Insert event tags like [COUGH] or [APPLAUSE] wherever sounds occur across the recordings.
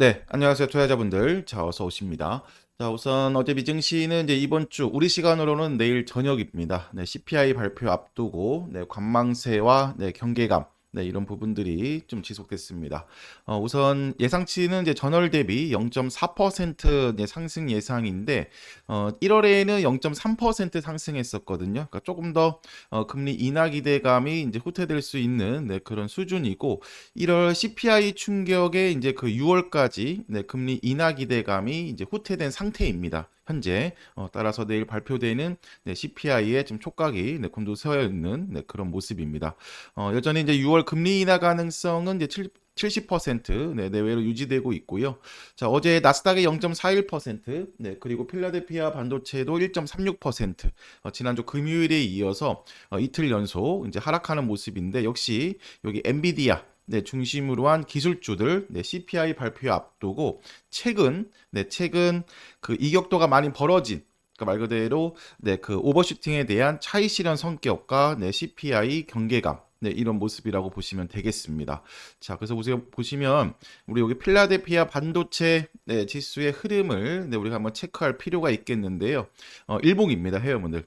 네, 안녕하세요, 투자자분들. 자, 어서 오십니다. 자, 우선 어제 미증시는 이제 이번 주 우리 시간으로는 내일 저녁입니다. 네, CPI 발표 앞두고 네, 관망세와 네, 경계감 네, 이런 부분들이 좀 지속됐습니다. 어, 우선 예상치는 이제 전월 대비 0.4% 이제 상승 예상인데 어, 1월에는 0.3% 상승했었거든요. 그러니까 조금 더 어, 금리 인하 기대감이 이제 후퇴될 수 있는 네, 그런 수준이고 1월 CPI 충격에 이제 그 6월까지 네, 금리 인하 기대감이 이제 후퇴된 상태입니다. 현재 어, 따라서 내일 발표되는 네, CPI에 좀 촉각이 네, 곤두서 있는 네, 그런 모습입니다. 어, 여전히 이제 6월 금리 인하 가능성은 이제 7, 70% 네, 내외로 유지되고 있고요. 자, 어제 나스닥이 0.41%, 네, 그리고 필라델피아 반도체도 1.36%, 어, 지난주 금요일에 이어서 어, 이틀 연속 이제 하락하는 모습인데 역시 여기 엔비디아 네, 중심으로 한 기술주들 네, CPI 발표 앞두고 최근 네, 최근 그 이격도가 많이 벌어진 그러니까 말 그대로 네, 그 오버슈팅에 대한 차이 실현 성격과 네, CPI 경계감 네, 이런 모습이라고 보시면 되겠습니다. 자, 그래서 보시면 우리 여기 필라델피아 반도체 네, 지수의 흐름을 네, 우리가 한번 체크할 필요가 있겠는데요. 어, 일봉입니다, 회원분들.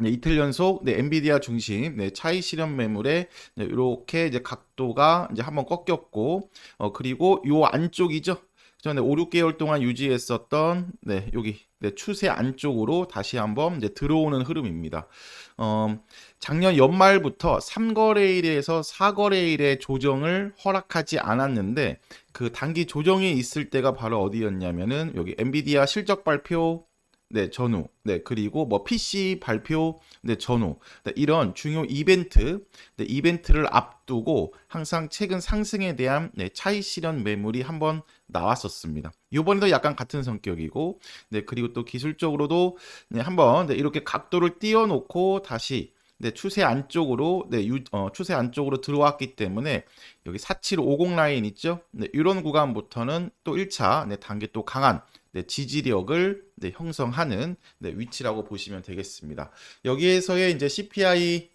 네, 이틀 연속 네, 엔비디아 중심 네, 차이 실현 매물에 네, 이렇게 이제 각도가 이제 한번 꺾였고 어, 그리고 요 안쪽이죠. 전에 5, 6개월 동안 유지했었던 네, 여기 네, 추세 안쪽으로 다시 한번 이제 들어오는 흐름입니다. 어, 작년 연말부터 3거래일에서 4거래일의 조정을 허락하지 않았는데 그 단기 조정이 있을 때가 바로 어디였냐면은 여기 엔비디아 실적 발표 네, 전후. 네, 그리고 뭐 PC 발표, 네, 전후. 네, 이런 중요 이벤트, 네, 이벤트를 앞두고 항상 최근 상승에 대한 네, 차이 실현 매물이 한번 나왔었습니다. 이번에도 약간 같은 성격이고, 네, 그리고 또 기술적으로도 네, 한번 네, 이렇게 각도를 띄워놓고 다시 네, 추세 안쪽으로 네, 유, 어, 추세 안쪽으로 들어왔기 때문에 여기 4750 라인 있죠? 네, 이런 구간부터는 또 1차 네, 단계 또 강한 네, 지지력을 네, 형성하는 네, 위치라고 보시면 되겠습니다. 여기에서의 이제 CPI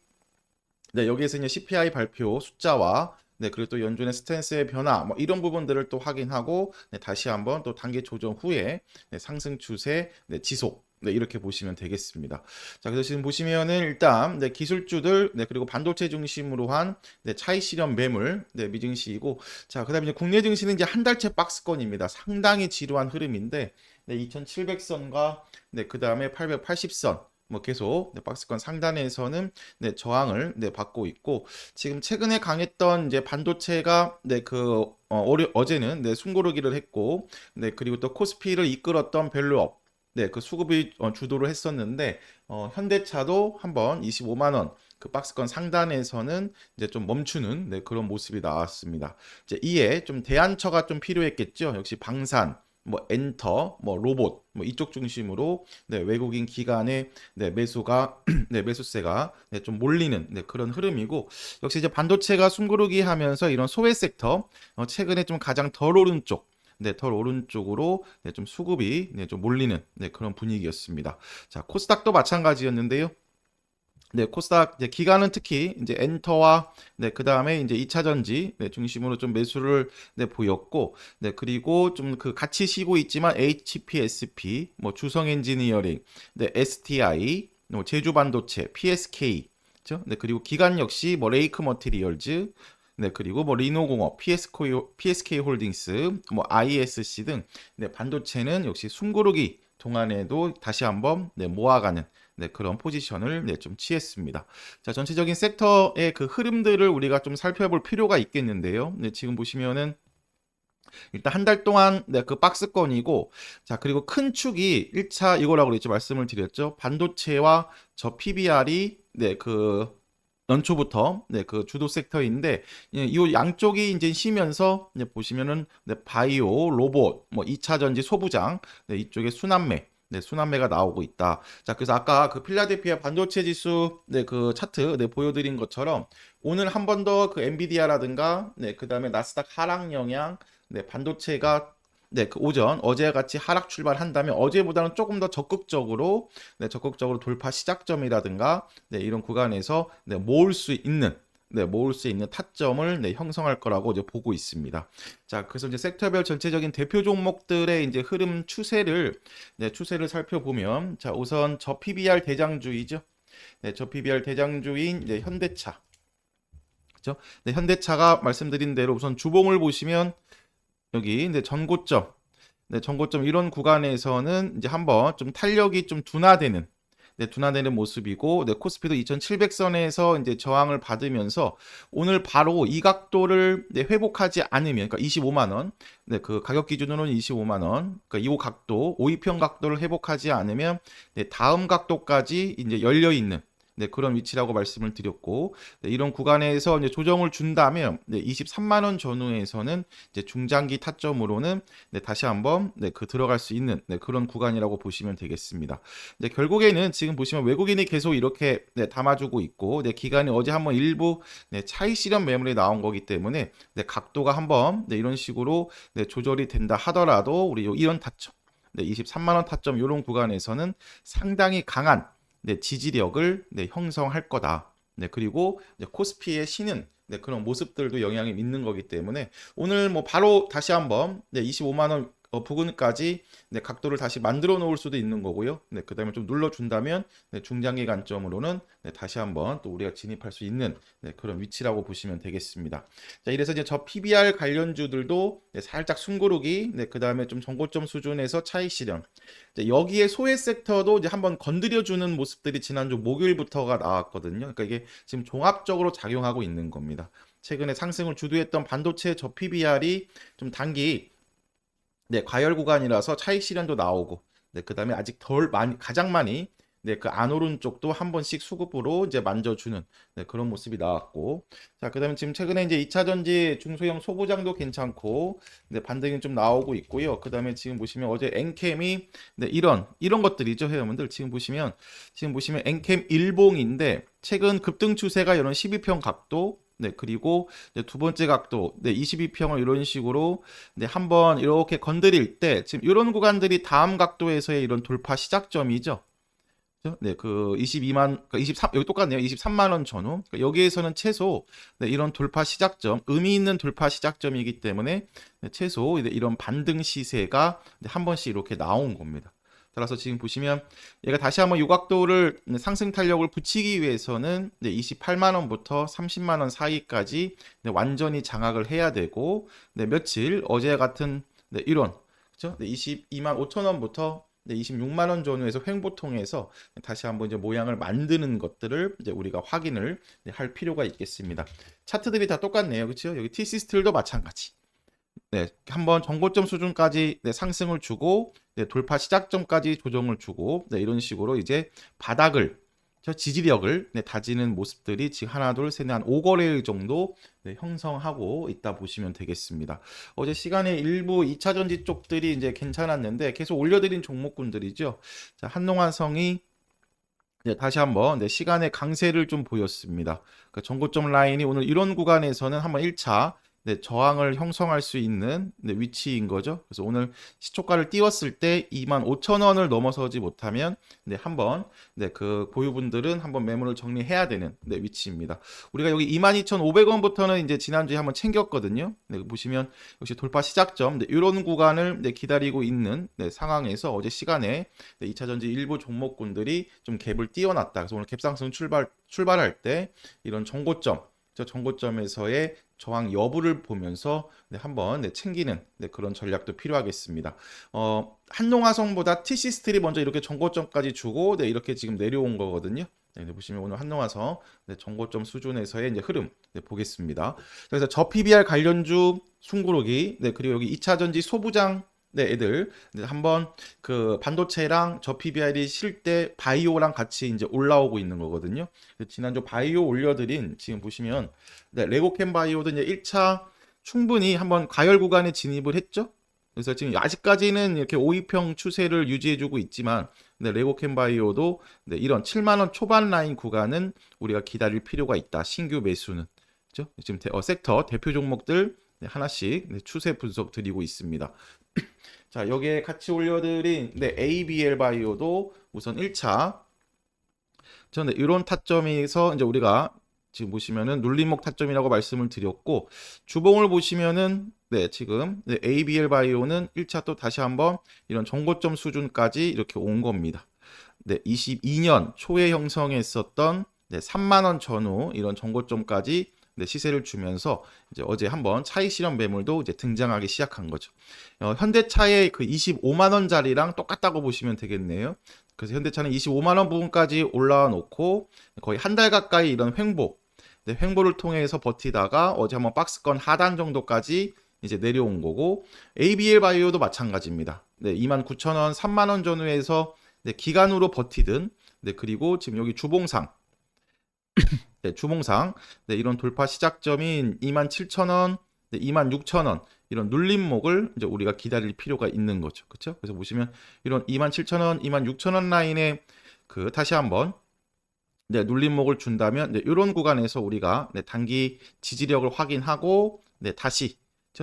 네, 여기에서 이제 CPI 발표 숫자와 네, 그리고 또 연준의 스탠스의 변화, 뭐 이런 부분들을 또 확인하고 네, 다시 한번 또 단계 조정 후에 네, 상승 추세 네, 지속 네, 이렇게 보시면 되겠습니다. 자, 그래서 지금 보시면은 일단 네, 기술주들, 네, 그리고 반도체 중심으로 한 네, 차이 실현 매물, 네, 미증시이고, 자, 그다음에 이제 국내 증시는 이제 한 달째 박스권입니다. 상당히 지루한 흐름인데, 네, 2,700선과 네, 그다음에 880선. 뭐 계속 네, 박스권 상단에서는 네, 저항을 네, 받고 있고 지금 최근에 강했던 이제 반도체가 네 그 어, 어제는 네, 숨고르기를 했고 네 그리고 또 코스피를 이끌었던 밸류업 네, 그 수급이 어, 주도를 했었는데 어, 현대차도 한번 25만 원 그 박스권 상단에서는 이제 좀 멈추는 네, 그런 모습이 나왔습니다. 이제 이에 좀 대안처가 좀 필요했겠죠. 역시 방산, 뭐 엔터, 뭐 로봇, 뭐 이쪽 중심으로 네, 외국인 기관의 네, 매수가 [CLEARS THROAT] 네, 매수세가 네, 좀 몰리는 네, 그런 흐름이고 역시 이제 반도체가 숨고르기 하면서 이런 소외 섹터 어, 최근에 좀 가장 덜 오른 쪽 네, 덜 오른쪽으로 네, 좀 수급이 네, 좀 몰리는 네, 그런 분위기였습니다. 자, 코스닥도 마찬가지였는데요. 네, 코스닥 이제 기간은 특히 이제 엔터와 네, 그다음에 이제 2차 전지 네, 중심으로 좀 매수를 네, 보였고 네, 그리고 좀 그 같이 쉬고 있지만 HPSP 뭐 주성 엔지니어링, 네, STI, 뭐 제주 반도체, PSK 그렇죠? 네, 그리고 기간 역시 뭐 레이크 머티리얼즈 네, 그리고 뭐 리노공업, PSK, PSK 홀딩스, 뭐 ISC 등 네, 반도체는 역시 숨고르기 동안에도 다시 한번 네, 모아가는 네, 그런 포지션을 네, 좀 취했습니다. 자, 전체적인 섹터의 그 흐름들을 우리가 좀 살펴볼 필요가 있겠는데요. 네, 지금 보시면은 일단 한 달 동안 네, 그 박스권이고 자 그리고 큰 축이 1차 이거라고 그랬죠 말씀을 드렸죠 반도체와 저 PBR이 네그 연초부터 네, 그 주도 섹터인데 예, 이 양쪽이 이제 쉬면서 이제 보시면은 네, 바이오, 로봇, 뭐 2차 전지 소부장 네, 이쪽에 순환매 네, 순환매가 나오고 있다. 자, 그래서 아까 그 필라델피아 반도체 지수 네, 그 차트 네, 보여드린 것처럼 오늘 한 번 더 그 엔비디아라든가 네, 그다음에 나스닥 하락 영향 네, 반도체가 네, 그 오전 어제와 같이 하락 출발한다면 어제보다는 조금 더 적극적으로 네, 적극적으로 돌파 시작점이라든가 네, 이런 구간에서 네, 모을 수 있는 네, 모을 수 있는 타점을 네, 형성할 거라고 이제 보고 있습니다. 자, 그래서 이제 섹터별 전체적인 대표 종목들의 이제 흐름 추세를 네, 추세를 살펴보면 자, 우선 저 PBR 대장주이죠. 네, 저 PBR 대장주인 이제 현대차. 그죠? 네, 현대차가 말씀드린 대로 우선 주봉을 보시면 여기 네, 전고점 네, 전고점 이런 구간에서는 이제 한번 좀 탄력이 좀 둔화되는 네, 둔화되는 모습이고 네, 코스피도 2700선에서 이제 저항을 받으면서 오늘 바로 이 각도를 네, 회복하지 않으면 그러니까 25만 원. 네, 그 가격 기준으로는 25만 원. 그러니까 이 각도, 5위평 각도를 회복하지 않으면 네, 다음 각도까지 이제 열려 있는 네, 그런 위치라고 말씀을 드렸고 네, 이런 구간에서 이제 조정을 준다면 네, 23만 원 전후에서는 이제 중장기 타점으로는 네, 다시 한번 네, 그 들어갈 수 있는 네, 그런 구간이라고 보시면 되겠습니다. 네, 결국에는 지금 보시면 외국인이 계속 이렇게 네, 담아주고 있고 네, 기간이 어제 한번 일부 네, 차익 실현 매물이 나온 거기 때문에 네, 각도가 한번 네, 이런 식으로 네, 조절이 된다 하더라도 우리 요 이런 타점 네, 23만 원 타점 이런 구간에서는 상당히 강한 네, 지지력을 네, 형성할 거다. 네, 그리고 코스피의 신은 네, 그런 모습들도 영향이 있는 거기 때문에 오늘 뭐 바로 다시 한번 네, 25만 원 어, 부근까지 네, 각도를 다시 만들어 놓을 수도 있는 거고요. 네, 그 다음에 좀 눌러 준다면 네, 중장기 관점으로는 네, 다시 한번 또 우리가 진입할 수 있는 네, 그런 위치라고 보시면 되겠습니다. 자, 이래서 이제 저 PBR 관련주들도 네, 살짝 숨고르기, 네, 그 다음에 좀 정고점 수준에서 차익 실현. 자, 여기에 소외 섹터도 이제 한번 건드려 주는 모습들이 지난주 목요일부터가 나왔거든요. 그러니까 이게 지금 종합적으로 작용하고 있는 겁니다. 최근에 상승을 주도했던 반도체 저 PBR이 좀 단기 네, 과열 구간이라서 차익 실현도 나오고, 네, 그 다음에 아직 덜 많이, 가장 많이, 네, 그 안 오른 쪽도 한 번씩 수급으로 이제 만져주는, 네, 그런 모습이 나왔고, 자, 그 다음에 지금 최근에 이제 2차 전지 중소형 소부장도 괜찮고, 네, 반등이 좀 나오고 있고요. 그 다음에 지금 보시면 어제 엔캠이, 네, 이런, 이런 것들이죠, 회원분들. 지금 보시면, 지금 보시면 엔캠 일봉인데, 최근 급등 추세가 이런 12평 각도, 네, 그리고 두 번째 각도, 네, 22평을 이런 식으로 네, 한번 이렇게 건드릴 때 지금 이런 구간들이 다음 각도에서의 이런 돌파 시작점이죠. 네, 그 22만, 그 23, 여기 똑같네요. 23만 원 전후. 그러니까 여기에서는 최소 네, 이런 돌파 시작점, 의미 있는 돌파 시작점이기 때문에 네, 최소 이런 반등 시세가 네, 한 번씩 이렇게 나온 겁니다. 따라서 지금 보시면 얘가 다시 한번 요 각도를 상승 탄력을 붙이기 위해서는 28만 원부터 30만 원 사이까지 완전히 장악을 해야 되고 며칠 어제 같은 이런 그렇죠? 22만 5천 원부터 26만 원 전후에서 횡보 통해서 다시 한번 이제 모양을 만드는 것들을 이제 우리가 확인을 할 필요가 있겠습니다. 차트들이 다 똑같네요. 그렇죠? 여기 T시스틀도 마찬가지. 네, 한번 정고점 수준까지 네, 상승을 주고 네, 돌파 시작점까지 조정을 주고 네, 이런 식으로 이제 바닥을 저 지지력을 네, 다지는 모습들이 지금 하나 둘셋넷한 5거래일 정도 네, 형성하고 있다 보시면 되겠습니다. 어제 시간에 일부 2차 전지 쪽들이 이제 괜찮았는데 계속 올려드린 종목군들이죠. 자, 한농화성이 네, 다시 한번 네, 시간의 강세를 좀 보였습니다. 그러니까 정고점 라인이 오늘 이런 구간에서는 한번 1차 네, 저항을 형성할 수 있는 네, 위치인 거죠. 그래서 오늘 시초가를 띄웠을 때 25,000원을 넘어서지 못하면 네, 한번 네, 그 보유분들은 한번 매물을 정리해야 되는 네, 위치입니다. 우리가 여기 22,500원부터는 이제 지난주에 한번 챙겼거든요. 네, 보시면 역시 돌파 시작점 네, 이런 구간을 네, 기다리고 있는 네, 상황에서 어제 시간에 네, 2차 전지 일부 종목군들이 좀 갭을 띄워놨다. 그래서 오늘 갭상승 출발 출발할 때 이런 정고점 저 정고점에서의 저항 여부를 보면서 네, 한번 네, 챙기는 네, 그런 전략도 필요하겠습니다. 어, 한농화성보다 TC스틸이 먼저 이렇게 정고점까지 주고 네, 이렇게 지금 내려온 거거든요. 네, 보시면 오늘 한농화성 네, 정고점 수준에서의 이제 흐름 네, 보겠습니다. 그래서 저 PBR 관련주 숨고르기 네, 그리고 여기 2차 전지 소부장 네, 애들 한번 그 반도체랑 저 PBR이 실 때 바이오랑 같이 이제 올라오고 있는 거거든요. 지난주 바이오 올려드린 지금 보시면 네, 레고캠 바이오도 이제 1차 충분히 한번 가열 구간에 진입을 했죠. 그래서 지금 아직까지는 이렇게 5위평 추세를 유지해주고 있지만 네, 레고캠 바이오도 네, 이런 7만 원 초반 라인 구간은 우리가 기다릴 필요가 있다. 신규 매수는 그죠? 지금 대, 어, 섹터 대표 종목들 네, 하나씩 네, 추세 분석 드리고 있습니다. 자, 여기에 같이 올려드린 네, ABL 바이오도 우선 1차 저는 이런 타점에서 이제 우리가 지금 보시면은 눌림목 타점이라고 말씀을 드렸고 주봉을 보시면은 네, 지금 네, ABL 바이오는 1차 또 다시 한번 이런 정고점 수준까지 이렇게 온 겁니다. 네, 22년 초에 형성했었던 네, 3만 원 전후 이런 정고점까지 네, 시세를 주면서 이제 어제 한번 차익 실현 매물도 이제 등장하기 시작한 거죠. 어, 현대차의 그 25만 원짜리랑 똑같다고 보시면 되겠네요. 그래서 현대차는 25만 원 부분까지 올라와 놓고 거의 한 달 가까이 이런 횡보, 네, 횡보를 통해서 버티다가 어제 한번 박스권 하단 정도까지 이제 내려온 거고 ABL 바이오도 마찬가지입니다. 네, 29,000원, 3만 원 전후에서 네, 기간으로 버티든 네, 그리고 지금 여기 주봉상 네, 주봉상 네, 이런 돌파 시작점인 27,000원, 네, 26,000원 이런 눌림목을 이제 우리가 기다릴 필요가 있는 거죠. 그렇죠? 그래서 보시면 이런 27,000원, 26,000원 라인에 그 다시 한번 네, 눌림목을 준다면 네, 이런 구간에서 우리가 네, 단기 지지력을 확인하고 네, 다시?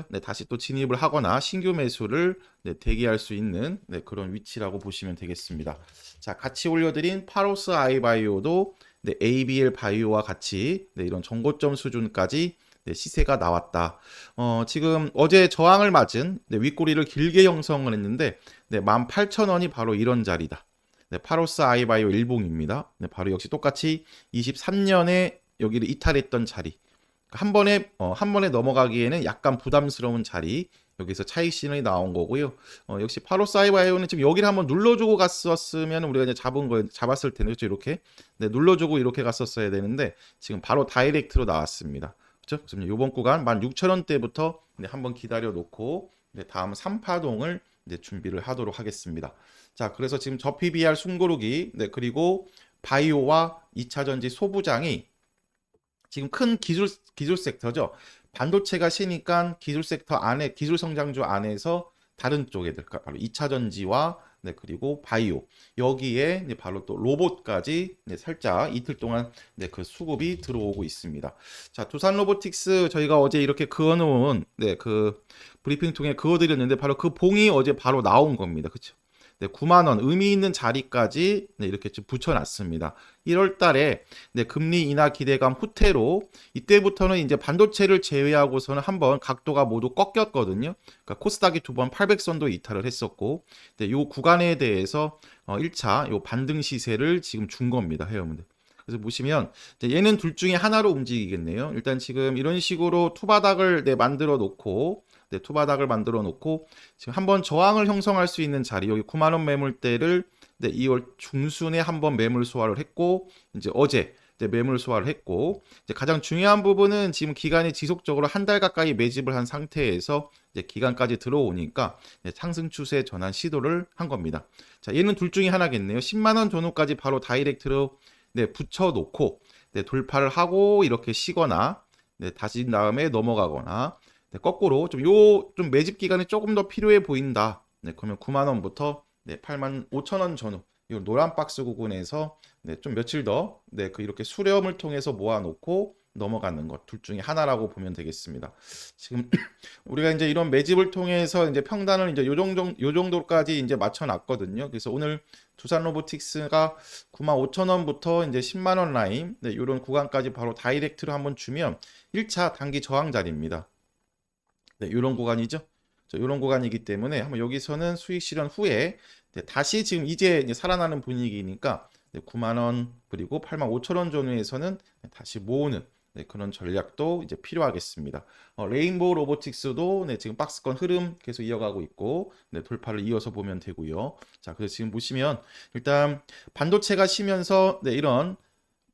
네, 다시 또 진입을 하거나 신규 매수를 네, 대기할 수 있는 네, 그런 위치라고 보시면 되겠습니다. 자, 같이 올려드린 파로스 아이바이오도 네, ABL 바이오와 같이 네, 이런 정고점 수준까지 네, 시세가 나왔다. 어, 지금 어제 저항을 맞은 네, 윗꼬리를 길게 형성을 했는데 네, 18,000원이 바로 이런 자리다. 네, 파로스 아이바이오 일봉입니다. 네, 바로 역시 똑같이 23년에 여기를 이탈했던 자리. 한 번에 어, 한 번에 넘어가기에는 약간 부담스러운 자리. 여기서 차익 신이 나온 거고요. 어, 역시 파로스 아이바이오는 지금 여기를 한번 눌러주고 갔었으면 우리가 이제 잡은 거 잡았을 텐데 그렇죠 이렇게 네, 눌러주고 이렇게 갔었어야 되는데 지금 바로 다이렉트로 나왔습니다. 그렇죠? 이번 구간 16,000원대부터 네, 한번 기다려 놓고 네, 다음 3파동을 네, 준비를 하도록 하겠습니다. 자, 그래서 지금 저 PBR 숨고르기 네, 그리고 바이오와 2차 전지 소부장이 지금 큰 기술 기술 섹터죠. 반도체가 쉬니까 기술 섹터 안에 기술 성장주 안에서 다른 쪽에들 그러니까 바로 2차 전지와 네, 그리고 바이오 여기에 이제 바로 또 로봇까지 네, 살짝 이틀 동안 네, 그 수급이 들어오고 있습니다. 자, 두산 로보틱스 저희가 어제 이렇게 그어놓은 네, 그 브리핑 통해 그어드렸는데 바로 그 봉이 어제 바로 나온 겁니다. 그렇죠? 네, 9만 원 의미 있는 자리까지 네, 이렇게 좀 붙여놨습니다. 1월 달에 네, 금리 인하 기대감 후퇴로 이때부터는 이제 반도체를 제외하고서는 한번 각도가 모두 꺾였거든요. 그러니까 코스닥이 두 번 800선도 이탈을 했었고 네, 요 구간에 대해서 어, 1차 요 반등 시세를 지금 준 겁니다. 회원분들. 그래서 보시면 얘는 둘 중에 하나로 움직이겠네요. 일단 지금 이런 식으로 투바닥을 네, 만들어 놓고 네, 투바닥을 만들어 놓고 지금 한번 저항을 형성할 수 있는 자리 여기 9만 원 매물대를 네, 2월 중순에 한번 매물 소화를 했고 이제 어제 이제 매물 소화를 했고 이제 가장 중요한 부분은 지금 기간이 지속적으로 한 달 가까이 매집을 한 상태에서 이제 기간까지 들어오니까 이제 상승 추세 전환 시도를 한 겁니다. 자, 얘는 둘 중에 하나겠네요. 10만 원 전후까지 바로 다이렉트로 네, 붙여 놓고 네, 돌파를 하고 이렇게 쉬거나 네, 다시 다음에 넘어가거나 네, 거꾸로 좀 요 좀 매집 기간이 조금 더 필요해 보인다. 네, 그러면 9만 원부터 네, 8만 5천 원 전후 이 노란 박스 구간에서 네, 좀 며칠 더 네, 그 이렇게 수렴을 통해서 모아놓고 넘어가는 것 둘 중에 하나라고 보면 되겠습니다. 지금 [CLEARS THROAT] 우리가 이제 이런 매집을 통해서 이제 평단을 이제 요 정도 요 정도까지 이제 맞춰 놨거든요. 그래서 오늘 두산 로보틱스가 9만 5천 원부터 이제 10만 원 라인 네, 이런 구간까지 바로 다이렉트로 한번 주면 1차 단기 저항 자리입니다. 네, 이런 구간이죠. 이런 구간이기 때문에 한번 여기서는 수익 실현 후에 네, 다시 지금 이제, 살아나는 분위기니까 네, 9만 원 그리고 8만 5천 원 전후에서는 네, 다시 모으는 네, 그런 전략도 이제 필요하겠습니다. 어, 레인보우 로보틱스도 네, 지금 박스권 흐름 계속 이어가고 있고 네, 돌파를 이어서 보면 되고요. 자, 그래서 지금 보시면 일단 반도체가 쉬면서 네, 이런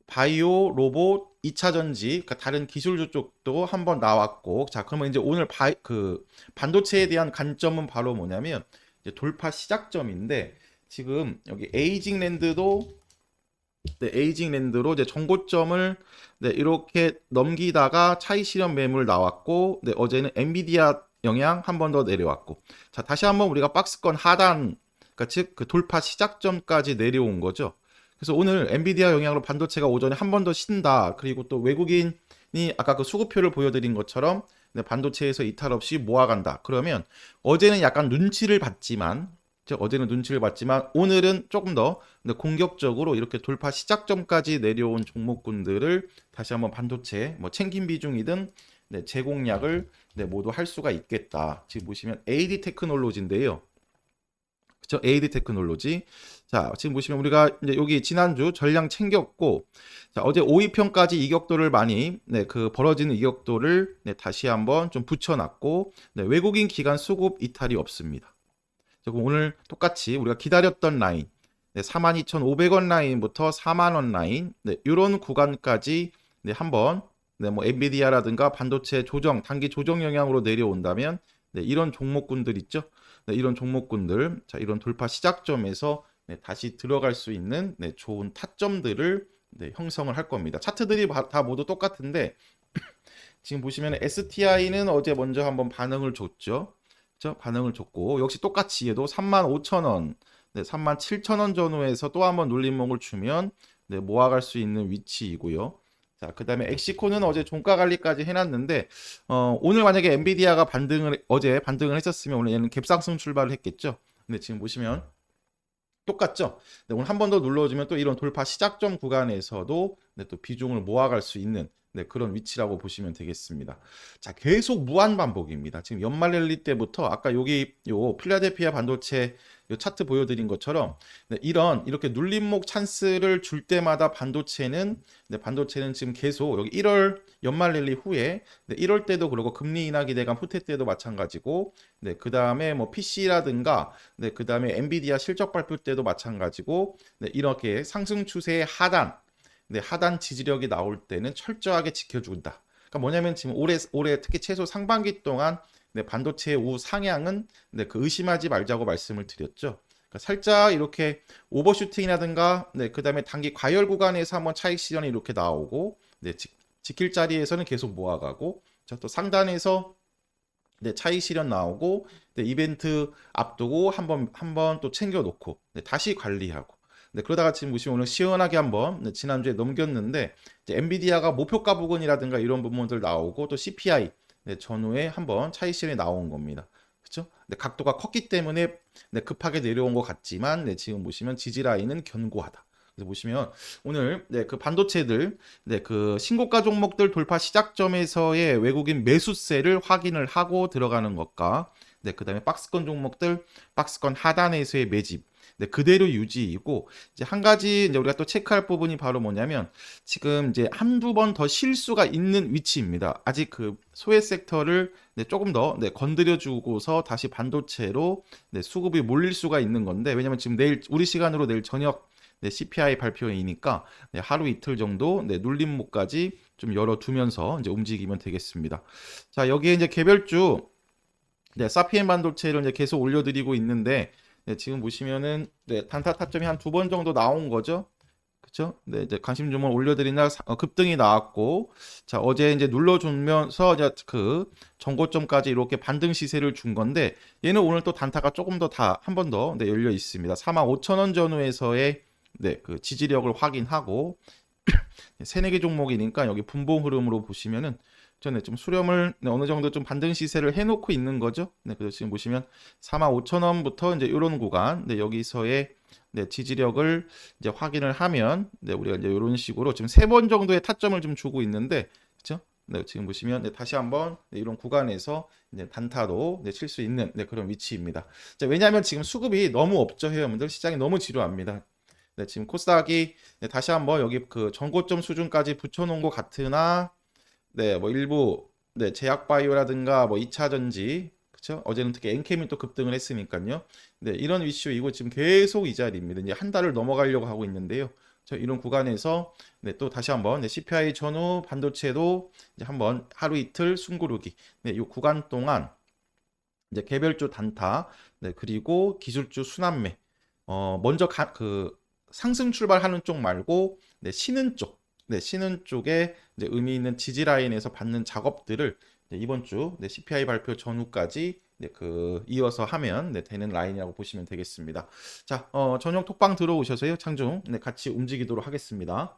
바이오, 로봇, 2차 전지, 그러니까 다른 기술주 쪽도 한번 나왔고, 자, 그러면 이제 오늘 바, 그 반도체에 대한 관점은 바로 뭐냐면 이제 돌파 시작점인데 지금 여기 에이징 랜드도 네, 에이징 랜드로 이제 정고점을 네, 이렇게 넘기다가 차이 실현 매물 나왔고, 네, 어제는 엔비디아 영향 한 번 더 내려왔고, 자, 다시 한번 우리가 박스권 하단, 그러니까 즉 그 돌파 시작점까지 내려온 거죠. 그래서 오늘 엔비디아 영향으로 반도체가 오전에 한 번 더 쉰다. 그리고 또 외국인이 아까 그 수급표를 보여드린 것처럼 네, 반도체에서 이탈 없이 모아간다. 그러면 어제는 약간 눈치를 봤지만 즉 어제는 눈치를 봤지만 오늘은 조금 더 네, 공격적으로 이렇게 돌파 시작점까지 내려온 종목군들을 다시 한번 반도체 뭐 챙긴 비중이든 네, 제공약을 네, 모두 할 수가 있겠다. 지금 보시면 AD 테크놀로지인데요. 그쵸? AD 테크놀로지. 자, 지금 보시면 우리가 이제 여기 지난주 전량 챙겼고, 자, 어제 5위편까지 이격도를 많이, 네, 그 벌어지는 이격도를 네, 다시 한번 좀 붙여놨고, 네, 외국인 기관 수급 이탈이 없습니다. 자, 그럼 오늘 똑같이 우리가 기다렸던 라인, 네, 42,500원 라인부터 4만원 라인, 네, 이런 구간까지 네, 한번 네, 뭐 엔비디아라든가 반도체 조정, 단기 조정 영향으로 내려온다면 네, 이런 종목군들 있죠? 네, 이런 종목군들, 자, 이런 돌파 시작점에서 네, 다시 들어갈 수 있는 네, 좋은 타점들을 네, 형성을 할 겁니다. 차트들이 바- 다 모두 똑같은데 [CLEARS THROAT] 지금 보시면 STI는 어제 먼저 한번 반응을 줬죠. 그죠? 반응을 줬고 역시 똑같이 얘도 35,000원, 네, 37,000원 전후에서 또 한번 눌림목을 주면 네, 모아갈 수 있는 위치이고요. 자, 그다음에 엑시코는 어제 종가 관리까지 해놨는데 어, 오늘 만약에 엔비디아가 반등을 어제 반등을 했었으면 오늘 얘는 갭상승 출발을 했겠죠. 근데 지금 보시면 똑같죠. 네, 오늘 한 번 더 눌러주면 또 이런 돌파 시작점 구간에서도 네, 또 비중을 모아갈 수 있는 네, 그런 위치라고 보시면 되겠습니다. 자, 계속 무한 반복입니다. 지금 연말 랠리 때부터 아까 여기 요 필라델피아 반도체 요 차트 보여드린 것처럼 네, 이런 이렇게 눌림목 찬스를 줄 때마다 반도체는 네, 반도체는 지금 계속 여기 1월 연말 랠리 후에 네, 1월 때도 그러고 금리 인하 기대감 후퇴 때도 마찬가지고 네, 그 다음에 뭐 PC라든가 네, 그 다음에 엔비디아 실적 발표 때도 마찬가지고 네, 이렇게 상승 추세의 하단 네, 하단 지지력이 나올 때는 철저하게 지켜준다. 그러니까 뭐냐면 지금 올해 올해 특히 최소 상반기 동안 네, 반도체의 우상향은 네, 그 의심하지 말자고 말씀을 드렸죠. 그러니까 살짝 이렇게 오버슈팅이라든가 네, 그다음에 단기 과열 구간에서 한번 차익 실현이 이렇게 나오고 네, 지, 지킬 자리에서는 계속 모아가고 자, 또 상단에서 네, 차익 실현 나오고 네, 이벤트 앞두고 한번 한번 또 챙겨 놓고 네, 다시 관리하고 네, 그러다가 지금 보시면 오늘 시원하게 한번 네, 지난주에 넘겼는데 엔비디아가 목표가 부근이라든가 이런 부분들 나오고 또 CPI 네, 전후에 한번 차익 실현이 나온 겁니다. 그렇죠? 네, 각도가 컸기 때문에 네, 급하게 내려온 것 같지만 네, 지금 보시면 지지 라인은 견고하다. 그래서 보시면 오늘 네, 그 반도체들 네, 그 신고가 종목들 돌파 시작점에서의 외국인 매수세를 확인을 하고 들어가는 것과 네, 그다음에 박스권 종목들 박스권 하단에서의 매집 네, 그대로 유지이고 이제 한 가지 이제 우리가 또 체크할 부분이 바로 뭐냐면 지금 이제 한두 번 더 실수가 있는 위치입니다. 아직 그 소외 섹터를 네, 조금 더 네, 건드려 주고서 다시 반도체로 네, 수급이 몰릴 수가 있는 건데 왜냐면 지금 내일 우리 시간으로 내일 저녁 네, CPI 발표이니까 네, 하루 이틀 정도 네, 눌림목까지 좀 열어두면서 이제 움직이면 되겠습니다. 자 여기에 이제 개별주 네, 사피엔 반도체를 이제 계속 올려드리고 있는데 네, 지금 보시면은 네, 단타 타점이 한 두 번 정도 나온 거죠. 그렇죠? 네, 이제 관심 주문 올려드린 날 사- 어, 급등이 나왔고, 자 어제 이제 눌러주면서 이제 그 전고점까지 이렇게 반등 시세를 준 건데, 얘는 오늘 또 단타가 조금 더 다 한 번 더 네, 열려 있습니다. 45,000원 전후에서의 네, 그 지지력을 확인하고 [LAUGHS] 세네 개 종목이니까 여기 분봉 흐름으로 보시면은 전에 좀 수렴을 네, 어느 정도 좀 반등 시세를 해놓고 있는 거죠. 네, 그래서 지금 보시면 45,000원부터 이제 이런 구간, 네, 여기서의 네, 지지력을 이제 확인을 하면, 네, 우리가 이제 이런 식으로 지금 세 번 정도의 타점을 좀 주고 있는데, 그렇죠? 네, 지금 보시면 네, 다시 한번 네, 이런 구간에서 이제 단타로 네, 칠 수 있는 네, 그런 위치입니다. 자, 왜냐하면 지금 수급이 너무 없죠, 회원분들 시장이 너무 지루합니다. 네, 지금 코스닥이 네, 다시 한번 여기 그 전고점 수준까지 붙여놓은 것 같으나 네, 뭐 일부 네, 제약바이오라든가 뭐 2차 전지 그쵸? 어제는 특히 엔캠이 또 급등을 했으니까요. 네, 이런 이슈 이거 지금 계속 이 자리입니다. 이제 한 달을 넘어가려고 하고 있는데요. 저 이런 구간에서 네, 또 다시 한번 네, CPI 전후 반도체도 이제 한번 하루 이틀 숨고르기. 네, 이 구간 동안 이제 개별주 단타, 네, 그리고 기술주 순환매. 어, 먼저 가, 그 상승 출발하는 쪽 말고 네, 쉬는 쪽. 네, 쉬는 쪽에 이제 의미 있는 지지 라인에서 받는 작업들을 네, 이번 주 네, CPI 발표 전후까지 네, 그 이어서 하면 네, 되는 라인이라고 보시면 되겠습니다. 자, 어, 저녁 톡방 들어오셔서요, 창중 네, 같이 움직이도록 하겠습니다.